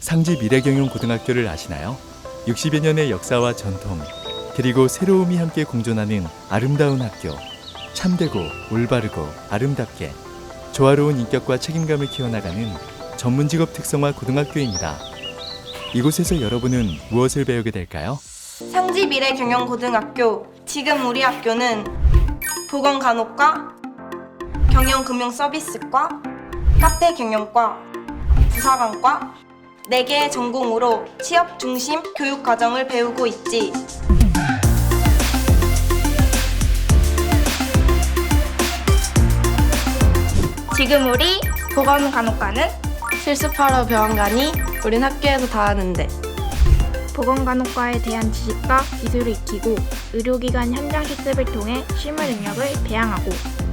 상지 미래경영고등학교를 아시나요? 60여 년의 역사와 전통, 그리고 새로움이 함께 공존하는 아름다운 학교. 참되고 올바르고 아름답게 조화로운 인격과 책임감을 키워나가는 전문 직업 특성화 고등학교입니다. 이곳에서 여러분은 무엇을 배우게 될까요? 상지 미래 경영 고등학교 지금 우리 학교는 보건 간호과, 경영 금융 서비스과, 카페 경영과, 부사관과 4개의 전공으로 취업 중심 교육 과정을 배우고 있지. 지금 우리 보건 간호과는 실습하러 병원 가니 우린 학교에서 다 하는데 보건 간호과에 대한 지식과 기술을 익히고 의료기관 현장 실습을 통해 실무 능력을 배양하고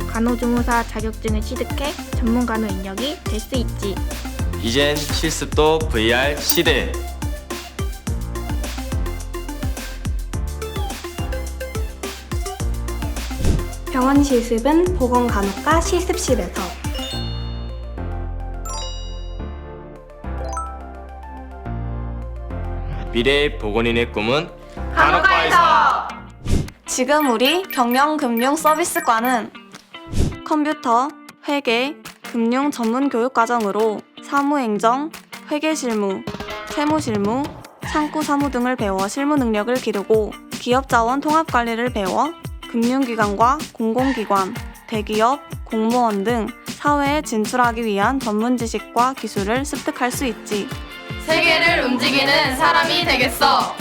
간호조무사 자격증을 취득해 전문 간호 인력이 될 수 있지. 이젠 실습도 VR 시대. 병원 실습은 보건간호과 실습실에서 미래의 보건인의 꿈은 간호과에서. 지금 우리 경영금융서비스과는 컴퓨터, 회계, 금융 전문 교육 과정으로 사무행정, 회계실무, 세무실무, 창구사무 등을 배워 실무 능력을 기르고 기업자원 통합관리를 배워 금융기관과 공공기관, 대기업, 공무원 등 사회에 진출하기 위한 전문 지식과 기술을 습득할 수 있지. 세계를 움직이는 사람이 되겠어.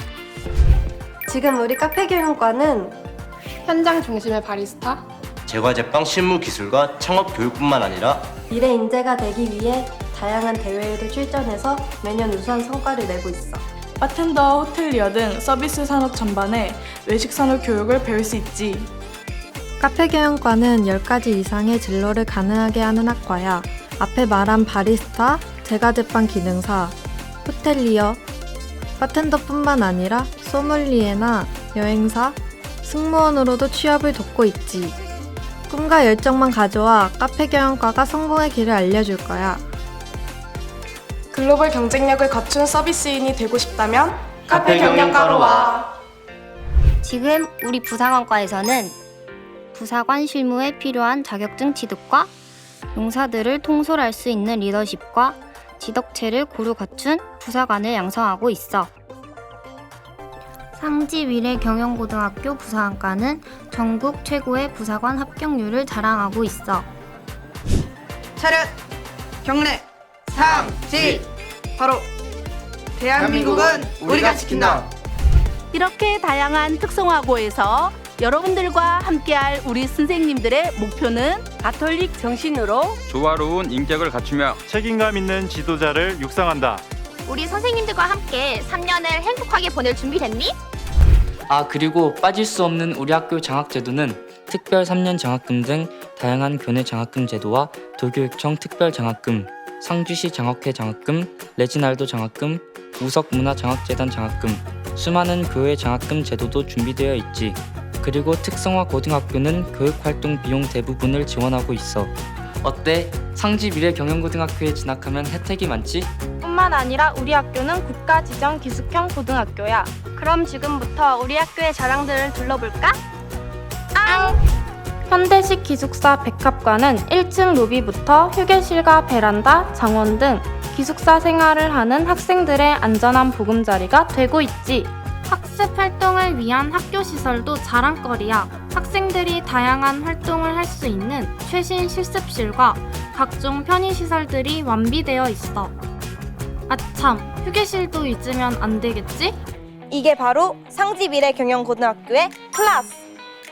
지금 우리 카페 경영과는 현장 중심의 바리스타, 제과제빵 실무 기술과 창업 교육뿐만 아니라 미래 인재가 되기 위해 다양한 대회에도 출전해서 매년 우수한 성과를 내고 있어. 바텐더와 호텔리어 등 서비스 산업 전반에 외식 산업 교육을 배울 수 있지. 카페 경영과는 10가지 이상의 진로를 가능하게 하는 학과야. 앞에 말한 바리스타, 제과제빵 기능사, 호텔리어, 바텐더뿐만 아니라 소믈리에나 여행사, 승무원으로도 취업을 돕고 있지. 꿈과 열정만 가져와 카페 경영과가 성공의 길을 알려줄 거야. 글로벌 경쟁력을 갖춘 서비스인이 되고 싶다면 카페 경영과로 와. 지금 우리 부사관과에서는 부사관 실무에 필요한 자격증 취득과 용사들을 통솔할 수 있는 리더십과 지덕체를 고루 갖춘 부사관을 양성하고 있어. 상지 미래 경영고등학교 부사관과는 전국 최고의 부사관 합격률을 자랑하고 있어. 차렷 경례 상지 바로 대한민국은 우리가 지킨다 이렇게 다양한 특성화고에서 여러분들과 함께할 우리 선생님들의 목표는 가톨릭 정신으로 조화로운 인격을 갖추며 책임감 있는 지도자를 육성한다. 우리 선생님들과 함께 3년을 행복하게 보낼 준비 됐니? 아 그리고 빠질 수 없는 우리 학교 장학제도는 특별 3년 장학금 등 다양한 교내 장학금 제도와 도교육청 특별 장학금, 상주시 장학회 장학금, 레지날도 장학금, 우석문화 장학재단 장학금, 수많은 교회 장학금 제도도 준비되어 있지. 그리고 특성화 고등학교는 교육활동 비용 대부분을 지원하고 있어. 어때? 상지 미래 경영고등학교에 진학하면 혜택이 많지? 뿐만 아니라 우리 학교는 국가 지정 기숙형 고등학교야. 그럼 지금부터 우리 학교의 자랑들을 둘러볼까? 현대식 기숙사 백합과는 1층 로비부터 휴게실과 베란다, 정원 등 기숙사 생활을 하는 학생들의 안전한 보금자리가 되고 있지. 학습 활동을 위한 학교 시설도 자랑거리야. 학생들이 다양한 활동을 할 수 있는 최신 실습실과 각종 편의 시설들이 완비되어 있어. 아참, 휴게실도 잊으면 안 되겠지? 이게 바로 상지 미래 경영 고등학교의 클라스.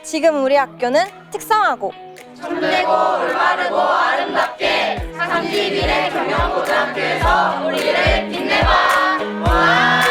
지금 우리 학교는 특성하고 참되고 올바르고 아름답게 31의 경영고등학교에서 우리를 빛내봐 와!